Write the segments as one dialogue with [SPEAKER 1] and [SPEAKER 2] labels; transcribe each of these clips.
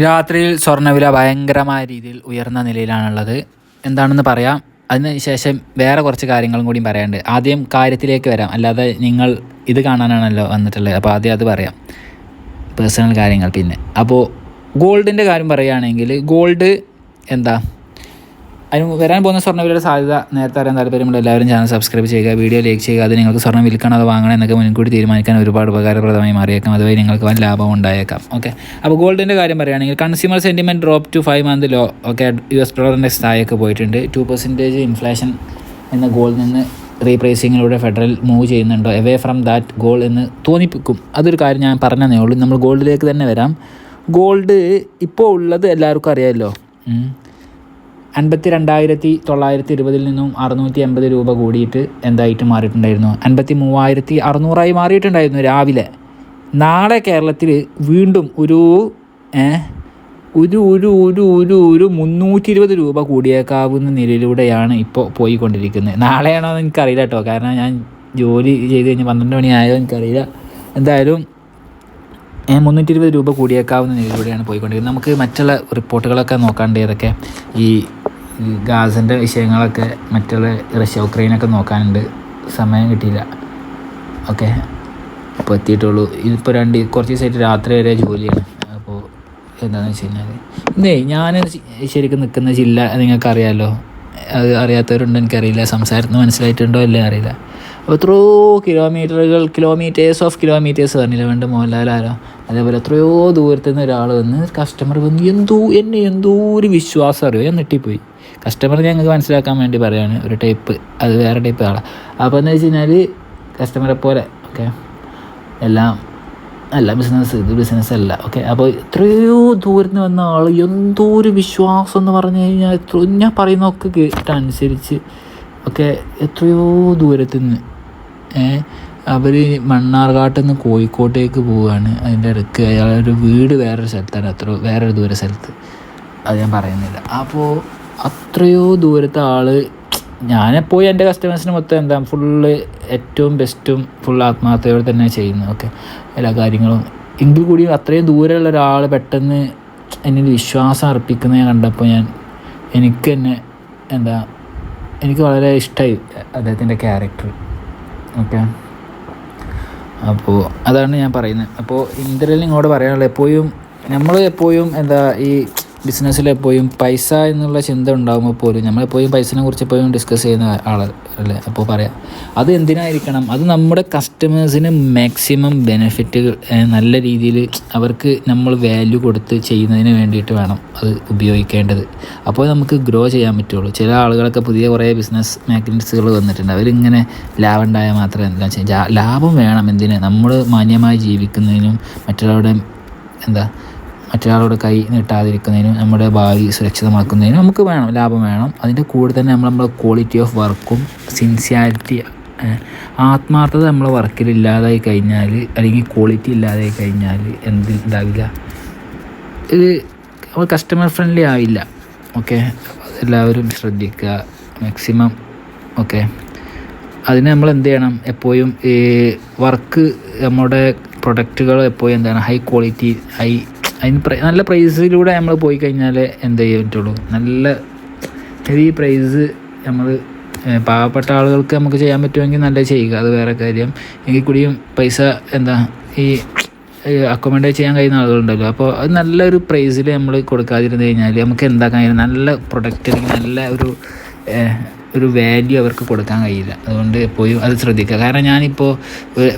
[SPEAKER 1] രാത്രിയിൽ സ്വർണവില ഭയങ്കരമായ രീതിയിൽ ഉയർന്ന നിലയിലാണുള്ളത്. എന്താണെന്ന് പറയാം. അതിനുശേഷം വേറെ കുറച്ച് കാര്യങ്ങളും കൂടി പറയാനുണ്ട്. ആദ്യം കാര്യത്തിലേക്ക് വരാം. അല്ലാതെ നിങ്ങൾ ഇത് കാണാനാണല്ലോ വന്നിട്ടുള്ളത്. അപ്പോൾ ആദ്യം അത് പറയാം. പേഴ്സണൽ കാര്യങ്ങൾ പിന്നെ. അപ്പോൾ ഗോൾഡിന്റെ കാര്യം പറയുകയാണെങ്കിൽ ഗോൾഡ് എന്താ? അതിന് വരാൻ പോകുന്ന സ്വർണവിലയുടെ സാധ്യത നേരത്തെ അറിയാൻ താല്പര്യമുള്ള എല്ലാവരും ചാനൽ സബ്സ്ക്രൈബ് ചെയ്യുക വീഡിയോ ലൈക്ക് ചെയ്യുക അത് നിങ്ങൾക്ക് സ്വർണം വിൽക്കണം അത് വാങ്ങണം എന്നൊക്കെ മുൻകൂട്ടി തീരുമാനിക്കാൻ ഒരുപാട് ഉപകാരപ്രദമായി മാറിയേക്കാം. അതുവഴി നിങ്ങൾക്ക് വൻ ലാഭം ഉണ്ടായേക്കാം. ഓക്കെ അപ്പോൾ ഗോൾഡിന്റെ കാര്യം പറയുകയാണെങ്കിൽ consumer sentiment drop to five month low okay U S ഡോളറിന്റെ താഴേക്ക് പോയിട്ടുണ്ട്. ടു പെർസെന്റേജ് ഇൻഫ്ലേഷൻ എന്ന ഗോളിൽ നിന്ന് റീപ്രൈസിങ്ങിലൂടെ ഫെഡറൽ മൂവ് ചെയ്യുന്നുണ്ടോ. എവേ ഫ്രം ദാറ്റ് ഗോൾ എന്ന് തോന്നിപ്പിക്കും. അതൊരു കാര്യം ഞാൻ പറഞ്ഞതേ ഉള്ളൂ. നമ്മൾ ഗോൾഡിലേക്ക് തന്നെ വരാം. ഗോൾഡ് ഇപ്പോൾ ഉള്ളത് എല്ലാവർക്കും അറിയാമല്ലോ. അൻപത്തി രണ്ടായിരത്തി തൊള്ളായിരത്തി ഇരുപതിൽ നിന്നും അറുന്നൂറ്റി എൺപത് രൂപ കൂടിയിട്ട് എന്തായിട്ട് മാറിയിട്ടുണ്ടായിരുന്നു? അൻപത്തി മൂവായിരത്തി അറുന്നൂറായി മാറിയിട്ടുണ്ടായിരുന്നു രാവിലെ. നാളെ കേരളത്തിൽ വീണ്ടും ഒരു ഒരു ഒരു ഒരു ഒരു ഒരു മുന്നൂറ്റി ഇരുപത് രൂപ കൂടിയേക്കാവുന്ന നിലയിലൂടെയാണ് ഇപ്പോൾ പോയിക്കൊണ്ടിരിക്കുന്നത്. നാളെയാണോ എന്ന് എനിക്കറിയില്ല കേട്ടോ. കാരണം ഞാൻ ജോലി ചെയ്ത് കഴിഞ്ഞ് പന്ത്രണ്ട് മണിയായോ എനിക്കറിയില്ല. എന്തായാലും മുന്നൂറ്റി ഇരുപത് രൂപ കൂടിയേക്കാവുന്ന നിലയിലൂടെയാണ് പോയിക്കൊണ്ടിരിക്കുന്നത്. നമുക്ക് മറ്റുള്ള റിപ്പോർട്ടുകളൊക്കെ നോക്കാണ്ട് ഏതൊക്കെ ഈ ഈ ഗാസിന്റെ വിഷയങ്ങളൊക്കെ മറ്റുള്ള റഷ്യ ഉക്രൈനൊക്കെ നോക്കാനുണ്ട്. സമയം കിട്ടിയില്ല. ഓക്കെ. ഇപ്പോൾ എത്തിയിട്ടുള്ളൂ. ഇതിപ്പോൾ രണ്ട് കുറച്ച് ദിവസമായിട്ട് രാത്രി വരെ ജോലിയാണ്. അപ്പോൾ എന്താണെന്ന് വെച്ച് കഴിഞ്ഞാൽ ഇന്നേ ഞാൻ ശരിക്കും നിൽക്കുന്ന ജില്ല നിങ്ങൾക്കറിയാമല്ലോ അത് അറിയാത്തവരുണ്ടോ എനിക്കറിയില്ല. സംസാരത്തിന് മനസ്സിലായിട്ടുണ്ടോ അല്ലേ അറിയില്ല. അപ്പോൾ എത്രയോ കിലോമീറ്ററുകൾ കിലോമീറ്റേഴ്സ് ഓഫ് കിലോമീറ്റേഴ്സ് പറഞ്ഞില്ല വേണ്ട മോഹൻലാലാരോ അതേപോലെ എത്രയോ ദൂരത്തു നിന്ന് ഒരാൾ വന്ന് കസ്റ്റമർ വന്ന് എന്തോ എന്നെ എന്തോ ഒരു വിശ്വാസം അറിയോ? ഞാൻ നെട്ടിപ്പോയി കസ്റ്റമർ ഞങ്ങൾക്ക് മനസ്സിലാക്കാൻ വേണ്ടി പറയുകയാണ് ഒരു ടൈപ്പ് അത് വേറെ ടൈപ്പ് ആളാണ് അപ്പോൾ എന്ന് വെച്ച് കഴിഞ്ഞാൽ കസ്റ്റമറെ പോലെ ഓക്കെ എല്ലാം അല്ല ബിസിനസ് ഇത് ബിസിനസ് അല്ല ഓക്കെ അപ്പോൾ എത്രയോ ദൂരത്ത് വന്ന ആൾ എന്തോ ഒരു വിശ്വാസം എന്ന് പറഞ്ഞു കഴിഞ്ഞാൽ ഞാൻ പറയുന്നതൊക്കെ കേട്ടനുസരിച്ച് ഒക്കെ എത്രയോ ദൂരത്ത് നിന്ന് അവർ മണ്ണാർക്കാട്ടിൽ നിന്ന് കോഴിക്കോട്ടേക്ക് പോവുകയാണ് അതിന്റെ ഇടയ്ക്ക് അയാളൊരു വീട് വേറൊരു സ്ഥലത്താണ്. അത്ര വേറൊരു ദൂര സ്ഥലത്ത്. അത് ഞാൻ പറയുന്നില്ല. അപ്പോൾ അത്രയോ ദൂരത്തെ ആൾ ഞാനെപ്പോയി എന്റെ കസ്റ്റമേഴ്സിന് മൊത്തം എന്താ ഫുള്ള് ഏറ്റവും ബെസ്റ്റും ഫുൾ ആത്മാർത്ഥയോടെ തന്നെ ചെയ്യുന്നു ഓക്കെ. എല്ലാ കാര്യങ്ങളും. എങ്കിൽ കൂടി അത്രയും ദൂരെയുള്ള ഒരാൾ പെട്ടെന്ന് എന്നിൽ വിശ്വാസം അർപ്പിക്കുന്നത് ഞാൻ കണ്ടപ്പോൾ ഞാൻ എനിക്ക് തന്നെ എന്താ എനിക്ക് വളരെ ഇഷ്ടമായി അദ്ദേഹത്തിന്റെ ക്യാരക്ടർ ഓക്കെ. അപ്പോൾ അതാണ് ഞാൻ പറയുന്നത്. അപ്പോൾ ഇന്ത്യയിൽ നിങ്ങളോട് പറയാനുള്ളത് എപ്പോഴും നമ്മൾ എപ്പോഴും എന്താ ഈ ബിസിനസ്സിൽ എപ്പോഴും പൈസ എന്നുള്ള ചിന്ത ഉണ്ടാകുമ്പോൾ പോലും നമ്മളെപ്പോഴും പൈസനെ കുറിച്ച് എപ്പോഴും ഡിസ്കസ് ചെയ്യുന്ന ആൾ അല്ലേ? അപ്പോൾ പറയാം. അത് എന്തിനായിരിക്കണം? അത് നമ്മുടെ കസ്റ്റമേഴ്സിന് മാക്സിമം ബെനിഫിറ്റ് നല്ല രീതിയിൽ അവർക്ക് നമ്മൾ വാല്യൂ കൊടുത്ത് ചെയ്യുന്നതിന് വേണ്ടിയിട്ട് വേണം അത് ഉപയോഗിക്കേണ്ടത്. അപ്പോൾ നമുക്ക് ഗ്രോ ചെയ്യാൻ പറ്റുള്ളൂ. ചില ആളുകളൊക്കെ പുതിയ കുറേ ബിസിനസ് മാഗ്നറ്റ്സുകൾ വന്നിട്ടുണ്ട്. അവരിങ്ങനെ ലാഭം ഉണ്ടായാൽ മാത്രമേ എന്താ ചെയ്യും? ലാഭം വേണം എന്തിന്? നമ്മൾ മാന്യമായി ജീവിക്കുന്നതിനും മറ്റുള്ളവരുടെ എന്താ മറ്റൊരാളോട് കൈ നീട്ടാതിരിക്കുന്നതിനും നമ്മുടെ ഭാവി സുരക്ഷിതമാക്കുന്നതിനും നമുക്ക് വേണം ലാഭം വേണം. അതിന്റെ കൂടെ തന്നെ നമ്മൾ നമ്മുടെ ക്വാളിറ്റി ഓഫ് വർക്കും സിൻസിയാരിറ്റി ആത്മാർത്ഥത നമ്മളെ വർക്കിൽ ഇല്ലാതായി കഴിഞ്ഞാൽ അല്ലെങ്കിൽ ക്വാളിറ്റി ഇല്ലാതായി കഴിഞ്ഞാൽ എന്ത് ഉണ്ടാവില്ല ഇത് നമ്മൾ കസ്റ്റമർ ഫ്രണ്ട്ലി ആവില്ല ഓക്കെ എല്ലാവരും ശ്രദ്ധിക്കുക മാക്സിമം ഓക്കെ അതിന് നമ്മൾ എന്ത് ചെയ്യണം? എപ്പോഴും വർക്ക് നമ്മുടെ പ്രൊഡക്റ്റുകൾ എപ്പോഴും എന്താണ്? ഹൈ ക്വാളിറ്റി ഹൈ അതിന് നല്ല പ്രൈസിലൂടെ നമ്മൾ പോയി കഴിഞ്ഞാൽ എന്ത് ചെയ്യാൻ പറ്റുള്ളൂ. നല്ല ഹെവി പ്രൈസ് നമ്മൾ പാവപ്പെട്ട ആളുകൾക്ക് നമുക്ക് ചെയ്യാൻ പറ്റുമെങ്കിൽ നല്ല ചെയ്യുക. അത് വേറെ കാര്യം. എങ്കിൽ കൂടിയും പൈസ എന്താ ഈ അക്കോമഡേറ്റ് ചെയ്യാൻ കഴിയുന്ന ആളുകളുണ്ടല്ലോ. അപ്പോൾ അത് നല്ലൊരു പ്രൈസിൽ നമ്മൾ കൊടുക്കാതിരുന്ന് കഴിഞ്ഞാൽ നമുക്ക് എന്താക്കാൻ കഴിയും? നല്ല പ്രൊഡക്റ്റ് അല്ലെങ്കിൽ നല്ല ഒരു ഒരു വാല്യൂ അവർക്ക് കൊടുക്കാൻ കഴിയില്ല. അതുകൊണ്ട് എപ്പോഴും അത് ശ്രദ്ധിക്കുക. കാരണം ഞാനിപ്പോൾ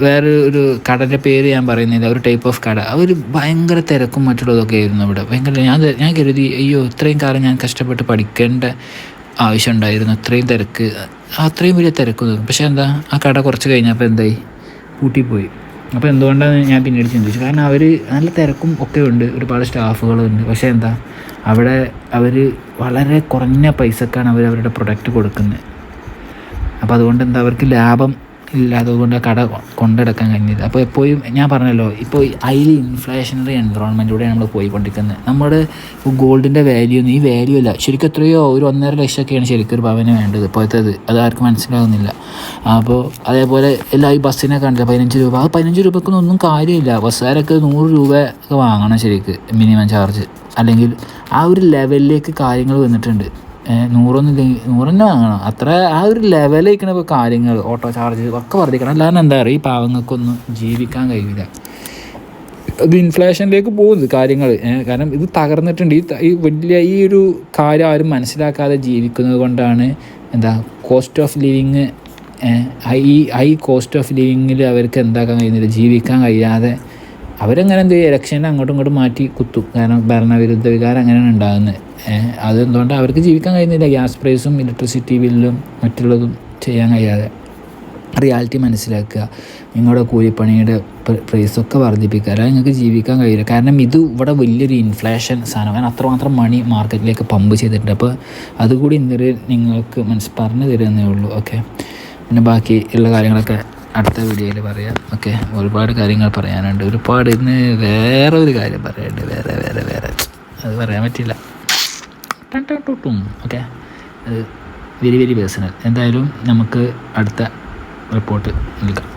[SPEAKER 1] വേറെ ഒരു കടന്റെ പേര് ഞാൻ പറയുന്നില്ല. ഒരു ടൈപ്പ് ഓഫ് കട. അവർ ഭയങ്കര തിരക്കും മറ്റുള്ളതൊക്കെ ആയിരുന്നു ഇവിടെ. ഭയങ്കര ഞാൻ ഞാൻ കരുതി അയ്യോ ഇത്രയും കാലം ഞാൻ കഷ്ടപ്പെട്ട് പഠിക്കേണ്ട ആവശ്യമുണ്ടായിരുന്നു അത്രയും തിരക്ക്. അത്രയും വലിയ തിരക്കൊന്നും പക്ഷേ എന്താ ആ കട കുറച്ച് കഴിഞ്ഞപ്പോൾ എന്തായി? പൂട്ടിപ്പോയി അപ്പോൾ എന്തുകൊണ്ടാണ് ഞാൻ പിന്നീട് ചിന്തിച്ചു കാരണം അവർ നല്ല തിരക്കും ഒക്കെ ഉണ്ട് ഒരുപാട് സ്റ്റാഫുകളുണ്ട് പക്ഷേ എന്താ അവിടെ അവർ വളരെ കുറഞ്ഞ പൈസക്കാണ് അവർ അവരുടെ പ്രൊഡക്റ്റ് കൊടുക്കുന്നത്. അപ്പോൾ അതുകൊണ്ട് എന്താ അവർക്ക് ലാഭം ഇല്ലാത്തത് കൊണ്ട് കട കൊണ്ടെടുക്കാൻ കഴിഞ്ഞില്ല. അപ്പോൾ എപ്പോഴും ഞാൻ പറഞ്ഞല്ലോ ഇപ്പോൾ ഹൈലി ഇൻഫ്ലേഷനറി എൻവറോൺമെന്റിലൂടെ നമ്മൾ പോയിക്കൊണ്ടിരിക്കുന്നത്. നമ്മുടെ ഗോൾഡിന്റെ വാല്യൂ ഈ വാല്യൂ അല്ല. ശരിക്കും എത്രയോ ഒരു ഒന്നര ലക്ഷമൊക്കെയാണ് ശരിക്കും ഒരു ഭവന് വേണ്ടത്. ഇപ്പോഴത്തേത് അത് ആർക്കും മനസ്സിലാകുന്നില്ല അപ്പോൾ അതേപോലെ എല്ലാ ഈ ബസ്സിനെ കണ്ടില്ല പതിനഞ്ച് രൂപ. ആ പതിനഞ്ച് രൂപക്കൊന്നും ഒന്നും കാര്യമില്ല. ബസ്സുകാരൊക്കെ നൂറ് രൂപ ഒക്കെ വാങ്ങണം ശരിക്ക് മിനിമം ചാർജ് അല്ലെങ്കിൽ ആ ഒരു ലെവലിലേക്ക് കാര്യങ്ങൾ വന്നിട്ടുണ്ട്. നൂറൊന്നും ഇല്ലെങ്കിൽ നൂറ് വാങ്ങണം. അത്ര ആ ഒരു ലെവലിലേക്കാണ് ഇപ്പോൾ കാര്യങ്ങൾ. ഓട്ടോ ചാർജ് ഒക്കെ വർദ്ധിക്കണം. അല്ലാതെ എന്താ പറയുക ഈ പാവങ്ങൾക്കൊന്നും ജീവിക്കാൻ കഴിയില്ല അത് ഇൻഫ്ലേഷനിലേക്ക് പോകുന്നത് കാര്യങ്ങൾ. കാരണം ഇത് തകർന്നിട്ടുണ്ട്. ഈ വലിയ ഈ ഒരു കാര്യം ആരും മനസ്സിലാക്കാതെ ജീവിക്കുന്നത് കൊണ്ടാണ് എന്താ cost of living high high cost of ലിവിങ്ങിൽ അവർക്ക് എന്താക്കാൻ കഴിയുന്നില്ല. ജീവിക്കാൻ കഴിയാതെ അവരെങ്ങനെ എന്ത് ചെയ്യും? ഇലക്ഷനെ അങ്ങോട്ടും ഇങ്ങോട്ടും മാറ്റി കുത്തും. കാരണം ഭരണവിരുദ്ധ വികാരം അങ്ങനെയാണ് ഉണ്ടാകുന്നത്. അതെന്തുകൊണ്ട് അവർക്ക് ജീവിക്കാൻ കഴിയുന്നില്ല? ഗ്യാസ് പ്രൈസും ഇലക്ട്രിസിറ്റി ബില്ലും മറ്റുള്ളതും ചെയ്യാൻ കഴിയാതെ റിയാലിറ്റി മനസ്സിലാക്കുക നിങ്ങളുടെ കൂലിപ്പണിയുടെ പ്രൈസൊക്കെ വർദ്ധിപ്പിക്കുക അല്ലാതെ നിങ്ങൾക്ക് ജീവിക്കാൻ കഴിയില്ല. കാരണം ഇത് ഇവിടെ വലിയൊരു ഇൻഫ്ലേഷൻ സാധനം. കാരണം അത്രമാത്രം മണി മാർക്കറ്റിലേക്ക് പമ്പ് ചെയ്തിട്ടുണ്ട്. അപ്പോൾ അതുകൂടി ഇന്നലെ നിങ്ങൾക്ക് മനസ്സ് പറഞ്ഞു തരുന്നേ ഉള്ളൂ. ഓക്കെ പിന്നെ ബാക്കി ഉള്ള കാര്യങ്ങളൊക്കെ അടുത്ത വീഡിയോയിൽ പറയാം. ഓക്കെ ഒരുപാട് കാര്യങ്ങൾ പറയാനുണ്ട്. ഒരുപാട് ഇന്ന് വേറെ ഒരു കാര്യം പറയാനുണ്ട്. വേറെ വേറെ വേറെ. അത് പറയാൻ പറ്റില്ല ഓക്കെ? അത് വെരി വെരി പേഴ്സണൽ എന്തായാലും നമുക്ക് അടുത്ത റിപ്പോർട്ട് നൽകാം